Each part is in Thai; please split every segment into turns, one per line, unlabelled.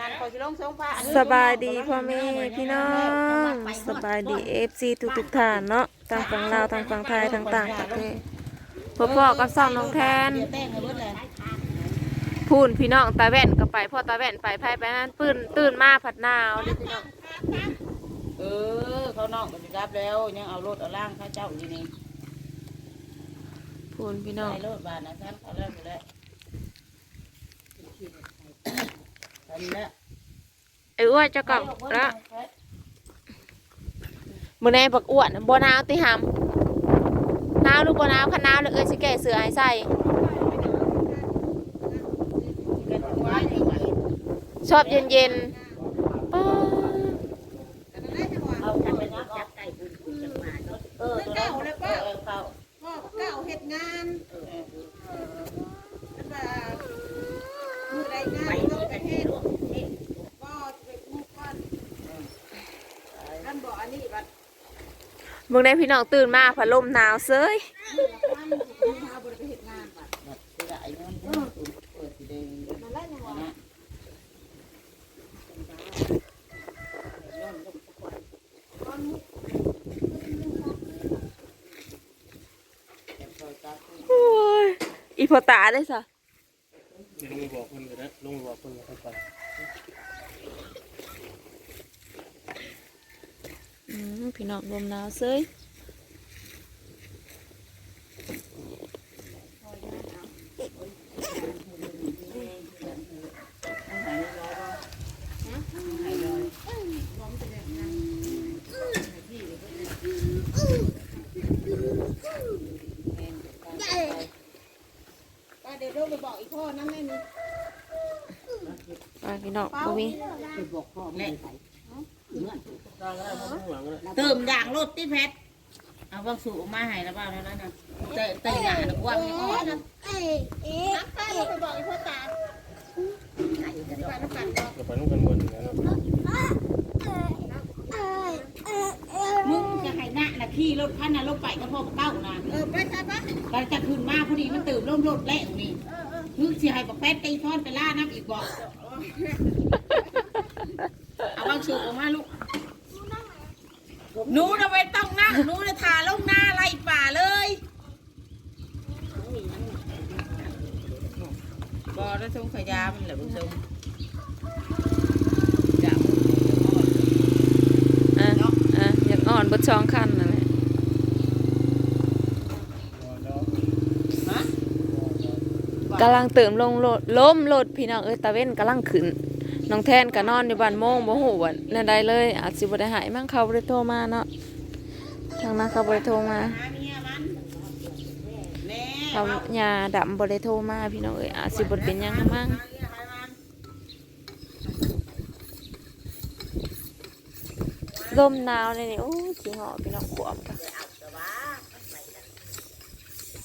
นั่นคอยสิลงสงผ้า
สบายดีพ่อแม่พี่น้องสบายดีเอฟซีทุกทุกๆท่านเนาะทางฝั่งลาวทางฝั่งไทยทางต่างประเทศพ่อพ่อกับซ่องน้องแทน
เดี๋ยวแต่งให้เบิดเลย
พูนพี่น้องตาแว่นก็ไปพ่อตาแว่นไปไพ่ไปนั่นปื้นตื่นมาผัดหนาวเด้อพี่น้อง
เออเขานอกก็สิรับแล้วยังเอารถเอาล่างข้าเจ้าอยู่นี่
พูนพี่น้อง
ใส่รถบานนะท่านเอาแล้วไปแล้ว อันนี้ละ
ไอ้อ้วนเจะกลับแล้วมื้อนี้บักอ้วนบ่หนาวติหำหนาวหรือบ่หนาวคันหนาวแล้วเอ้ยสิแก้เสื้อให้ใส่
กันไว้นี่ไว้
ชอบเย็นๆป๊า
เอาทำไปนักจับไก่บุญคุณจังหวัดเออตัวนั้นเออเออเข้า
พ่อเก่าเฮ็ดงาน
เออ
แบบมือใดงานต้องไปเฮ็ดก็ไปมุกก่อนท่านบอกอันนี้บัด
เบิ่งได้พี่น้องตื่นมาพัดลมหนาวเซ้ย
ท่า
อี
พอตาได้ซะ
เดี๋ยวลงไปบอกคนกันนะลงไปบอกคนกันไป
อืม พี่น้องลมหนาวเซ้ย
ก็เดี๋ยวเราไปบอกอีกพ่อนั่นแม่นี่
ไปพี่น้องบ่มี
บอกพ่อแม่ใส่
ได้ก็ได้ เพราะข้างหลังก็ได้
เติมยางรถที่แพทเอาบางสูบมาให้แล้วบ้างแล้วนะแต่แต่หนาหนักว่าไม่อ่อนนะ
นักป้าเราไปบอกอีกพ่อตาที่บ้านน้ำกันก็
เราไปนู่นกันหมดอย่างนั้นเนาะ
มึงจะให้หน้านะขี่รถคันน่ะรถไปก็พ่อเก้านะ
เออไปใช่ปะ
ก็จะขึ้นมาพอดีมันตื่นร่มรถแล้วนี่มึงสิให้บอกแป๊ดตีทอนไปล่าน้ำอีกบอกเอาบางสูบออกมาลูก หนูนะไม่ต้องนั่งหนูนะทาลงหน้าไล่ป่าเลยบอแล้วทรงขยามันแหละบุญทรงจับ
อะอะอยากอ่อนเบดช่องคันนั่นแหละ
ฮะ
กำลังเติมลงโลดล้มโลดพี่น้องเอ้ยตาเว้นกำลังขึ้น น้องแทนก็นอนอยู่บ้านโมงบ่ฮู้ว่แนั่นใดเลย อาจสิบ่ได้หายมั้งเขาบ่ได้โทรมาเนาะทางนั้นเขาบ่ได้โทรมา
เมียมันแม่
เขา
เอา
ยาดำบ่ได้โทรมาพี่น้องเอ้ยอาจสิบ่เป็นหยังมั้งลมหนาวเลยนี่โอ้ยสิหาะพี่น้องขวมกัน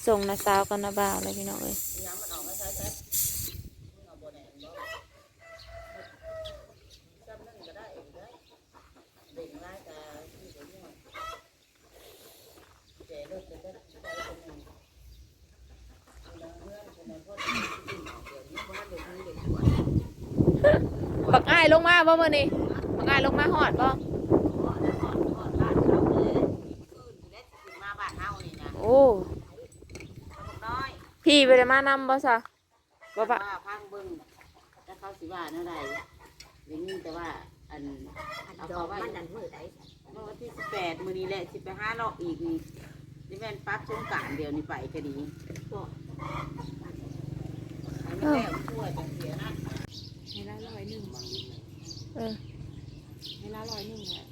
ส่งนาสาวกับนาบ่าวเลยพี่น้องเอ้ยายลงมาบ่มื้อนี้บักอ้ายลงมาฮอดบ่โอ้พี่ไปได้มานำบ่ซะบ่ปะ
พังเบิ่งถ้าเขาสิว่าเท่าใดอย่างนี้แต่ว่าอันเอาเขาไว้มันมื้อใดเมื่อวันที่18มื้อนี้แหละสิไปห้าเลาะอีกนี่นี่แม่นปั๊บสงกรานต์เดียวนี่ไปก็ดีอันนี้แล้ช่วยจังเสียนะ
ให้ละร้อยหนึ่ง
เออ
ให้ละร้อยหนึ่งแหละ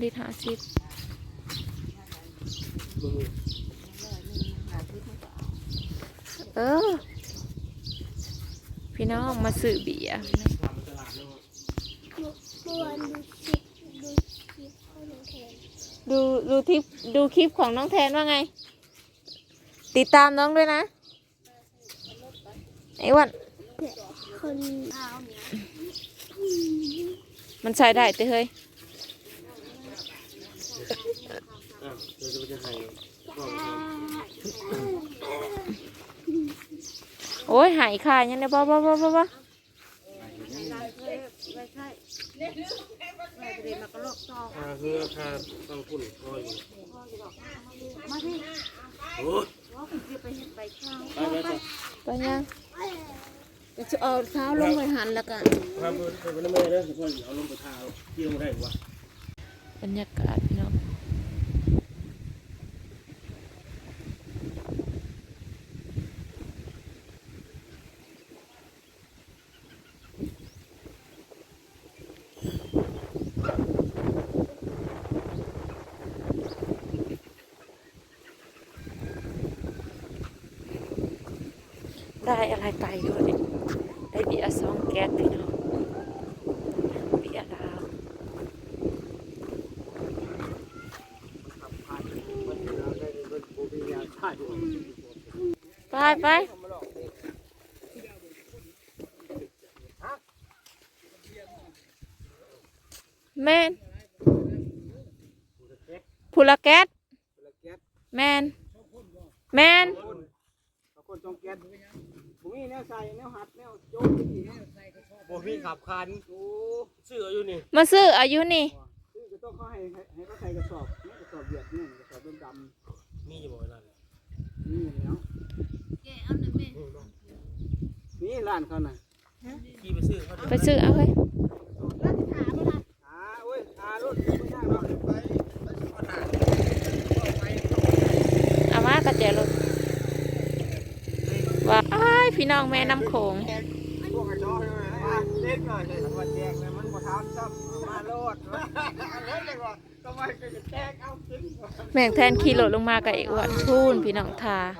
ลิตรห้าสิบเออ พี่น้องมาซื้อเบียร์
ทำตลาดแล้ว
เมื่อวานดูคลิปดูคลิปข้าวหนูแทน
ดูดูทิปดูคลิปของน้องแทนว่าไง ติดตามน้องด้วยนะ ไอ้อ้วัน
คนเอาเนี่ย
มันใช้ได้แต่เฮ้ย
อ่ะเดี๋ยวจะไปให้บอก
จ้า
โอ้ยหายค่ะยังได้บ่บ่บ่บ่บ่
ให้ได้เพิ่มไว้ใช่แม่ไปเรียนมากระโลกซอง
อ่าคือราคาต้องพุ่นก็อยู่
มาที่
โอ้ย
ว่าคุณจะไปเห็นใบข้าว
ไปไปไป
ไปยัง
จะเอาเท้าลงไปหันแล้วกัน
ครับไปไปน้ำมันเด้นะเอาลงไปทาเอาเกี่ยวมาได้วะ
บรรยากาศพี่น้องได้อะ ไรไปด้วยเนี่ยได้เบียร์สองแก๊สพี่น้องเบียร์ดาวไปไปแมนพูละแก๊สแมนแมน
คนจงแก๊ส ผมมีแนวใส่แนวหัดแนวโจ๊กที่แนวใส่กระสอบ
บ่มีขับคัน
โอ้
เสื้ออยู่นี่
มาซื้ออายุนี่
ซึ่งก็ต้องเขาให้ให้ให้เขาใส่กระสอบเนี่ยกระสอบเหยียดเนี่ยกระสอบดำ
มีอยู่บ่นั่น
ๆนี่แล้วนี่ร้านเขาน่ะ
ขี่ไปซื้อเขา
ไปซื้อเอาเฮ้ยอ่
ก็จะแจกเอาขึ้น
แม่งแทนขี่รถลงมากับไอ้อ้วนพูนพี่น้องทา
บ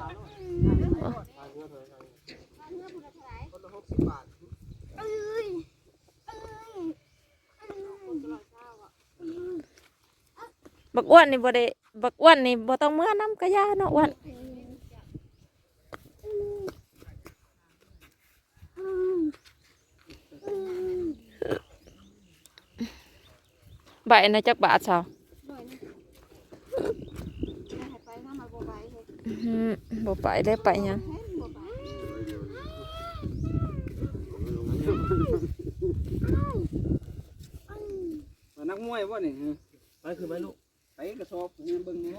บาท
บักอ้วนนี่บ่ได้บักอ้วนนี่บ่ต้องเมื่อน้ำกระยาเนาะอ้วน ใบนะจักบาทสาวอื้อหือบ่ไปได้ไปหยัง
ว่านักมวยว่านี่
ไปคือไปลูก
ไปกระสอบเนี่ยเบิ่งเนี่ย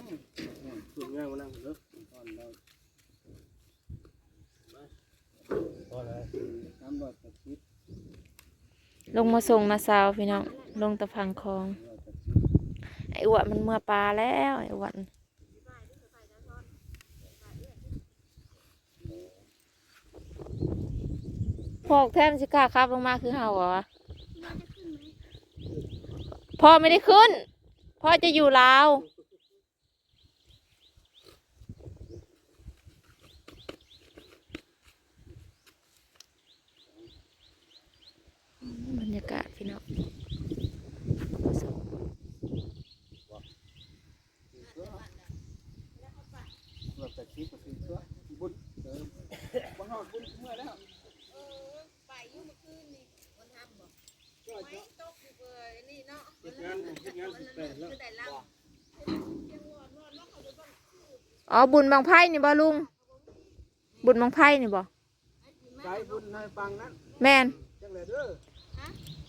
สุดง่ายมานั่งเด้อ
ตอนเรา
ตอนไหน
สามร้อยแปดสิบ
ลงมาส่งนะสาวพี่น้อง ลงตะพังคลอง ไอ้อวนมันเมื่อปลาแล้วไอ้อวนพอกแท่นสิกล้าครับลงมาคือเห่าเหรอพ่อไม่ได้ขึ้น พ่อจะอยู่ลาวอืมบรรยากาศพี่น้องมาส่ง
ร้อยแปดสิบก็คือตัวบุญเออบ่ฮอดบุญเมื่อแล้ว
เฮ็ดงานเฮ็ดงานสิบแปดแล้ว
อ๋อบุญบางไพ่นี่บ่ลุง บุญบางไพ่นี่บ่
ใช้บุญให้ฟังนั้น
แม่น
จังเลยเด้อ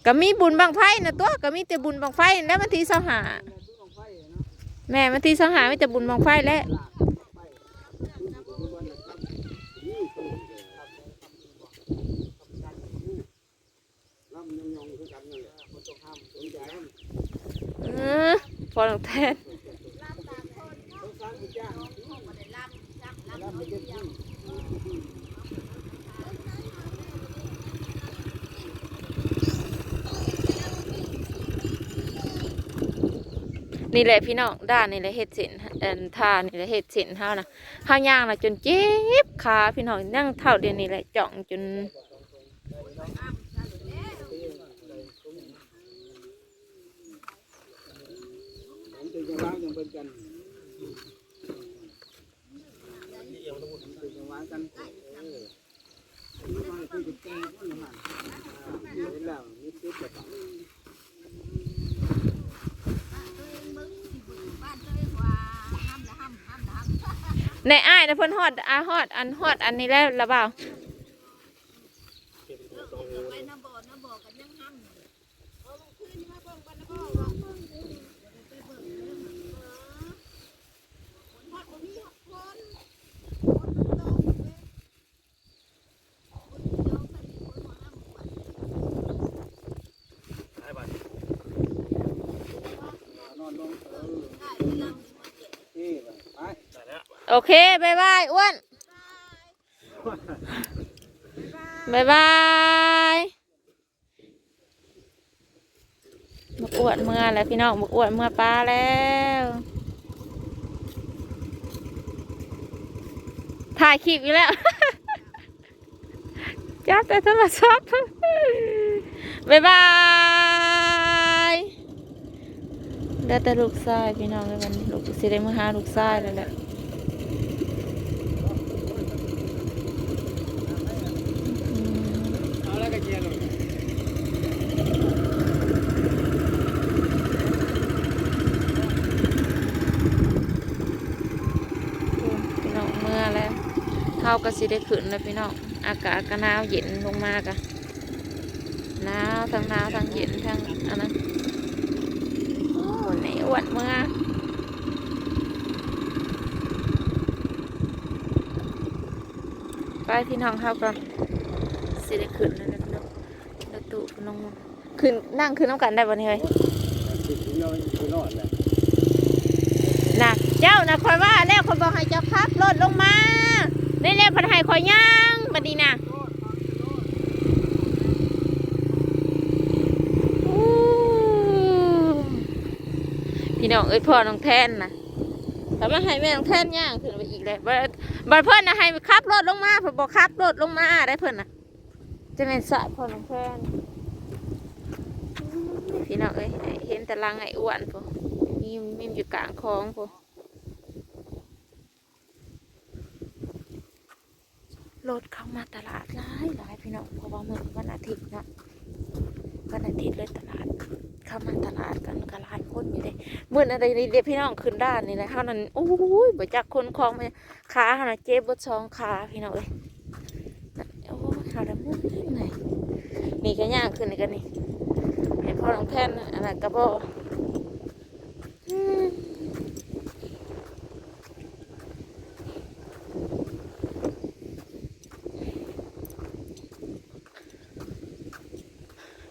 ก็มีบุญบางไพ่นะตัวก็มีแต่บุญบางไฟแล้วมันทีเสาหา
แม่ตู้ของไฟเนาะ
แม่มันทีเสาหามีแต่บุญบางไฟแล้ว
ลากไฟดูวันนะครับนี่คือรับยองๆคือกันนั่นแหละบ่ต้องห้ามสนใจมัน
เออพอหลวงแทน
ต้องสร้างอีกอย่างรับไปเก็บที่
นี่แหละพี่น้องด้านนี่แหละเฮ็ดเส้นเอ็นทานี่แหละเฮ็ดเส้นเฮานะเฮาย่างนะจนเจ็บขาพี่น้องนั่งเท่าเดียวนี่แหละจ่องจน
ผมจะจะวางอย่างเป็นกัน
ที่เอียงต้องพูด
จะจะวางกันเออนี่มาคือจะแก้ก็หมันเห็นแล้วนี่คือจะต้อง
ในอ้ายนะเพิ่นฮอดอาฮอดอันฮอดอันนี้แล้วละเปล่า
สองนิ้ว
ไปน้ำบ่อน้ำบ่อกันยังห้ำเอาลูกคืนนี่มาเบิ่งกันนะพ่อว่าไปเบิ่งเลยเออคนฮอดบ่มีฮอดคนคนมันโตเลยคนเดียวกันนี่คนหัวหน้าหมู่บ้าน
หายบัด
นอนลงเออ
ได้เวลามีมาเจ็บ
ที่ไป
ได้แล้ว
โอเคบายบายอ้วนบายบายบักอ้วนเมื่อแล้วพี่น้องบักอ้วนเมื่อปลาแล้วถ่ายคลิปอีกแล้วจับแต่โทรศัพท์บายบายได้แต่ลูกชายพี่น้องเลยมันลูกสิได้มาหาลูกชายแล้วแหละอืม
เอาแล้วก็เจียลง
พี่น้องเมื่อแล้ว เท่าก็สิได้ขึ้นแล้วพี่น้อง อากาศก็หนาวเย็นลงมากะหนาวทั้งหนาวทั้งเย็นทั้งอันนั้นโอ้ในอ้วนเมื่อไปพี่น้องเท่ากันสิได้ขึ้นแล้วนะพี่น้องแล้วตู่พี่น้องขึ้นนั่งขึ้นน้ำกันได้บ่เนี่ยเฮ้ย
ติดย่อยคือนอนแหละ
น่ะเจ้านะคอยว่าแล้วคอยบอกให้เจ้าขับรถลงมา เร็วๆพันให้คอยย่างบัดนี้นะพี่น้องเอ้ยพ่อน้องแทนนะแต่มาให้แม่น้องแทนย่างขึ้นไปอีกเลยบัดบัดเพิ่นนะให้ขับรถลงมาเพิ่นบอกขับรถลงมาได้เพิ่นน่ะจะเป็นสายพ่อน้องแทนพี่น้องเอ้ยเห็นแต่ลังไอ้อ้วนพอมีมีอยู่กลางคลองพอ รถเข้ามาตลาดหลายหลายพี่น้องเพราะว่าเมื่อวันอาทิตย์เนาะวันอาทิตย์เลยตลาด เข้ามาตลาดกันก็หลายคนอยู่เลยเมื่ออะไรนี่เด็กพี่น้องขึ้นด้านนี่แหละเท่านั้นโอ้ยบ่จักคนคลองไปขาขนาดเจ็บบดสองขาพี่น้องเอ้ยน่ะโอ้ยขาดมุ่นไหนนี่ก็ย่างขึ้นนี่กันนี่เห็นพ่อน้องแท่นน่ะอันนั้นก็บ่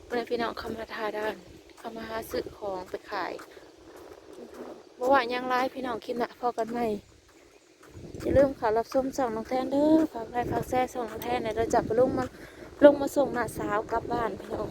เมื่อพี่น้องเข้ามาทาด้านเข้ามาหาซื้อของไปขายเมื่อวานยังไลฟ์พี่น้องคลิปหนะพอกันไหมอย่าลืมข่าวรับส้มส่องน้องแทนเด้อฝากไลค์ฝากแซ่ส่องน้องแทนในเราจับไปลุงมาลงมาส่งหน้าสาวกลับบ้านพี่น้อง